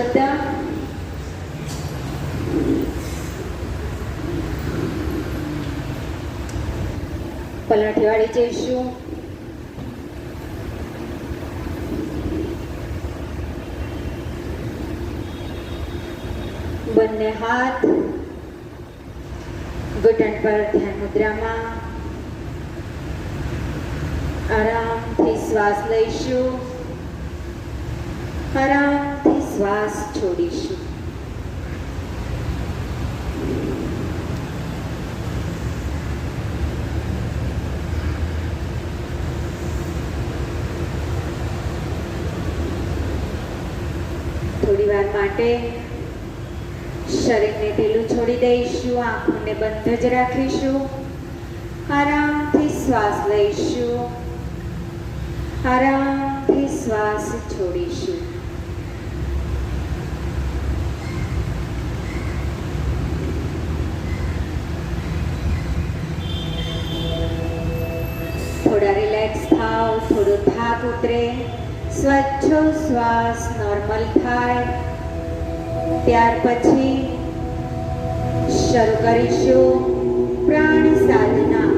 બધા પલાઠી જઈશું બંને હાથ. ઘૂંટણ પર ધ્યાન મુદ્રામાં. આરામથી શ્વાસ લઈશું. આરામથી શ્વાસ છોડીશું થોડી વાર માટે શરીરને ઢીલું છોડી દઈશું, આંખોને બંધ જ રાખીશું, આરામથી શ્વાસ લઈશું, આરામથી શ્વાસ છોડીશું. થોડા રિલેક્સ થાવ થોડો થાક ઉતરે. સ્વચ્છો શ્વાસ નોર્મલ થાય. ત્યાર પછી શરૂ કરીશું પ્રાણ સાધના.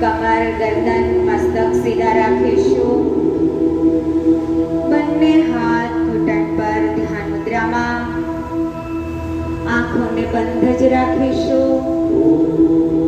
કમર, ગરદન, મસ્તક સીધા રાખીશું. બંને હાથ ઘૂંટણ પર ધ્યાન મુદ્રામાં. બંધ જ રાખીશું.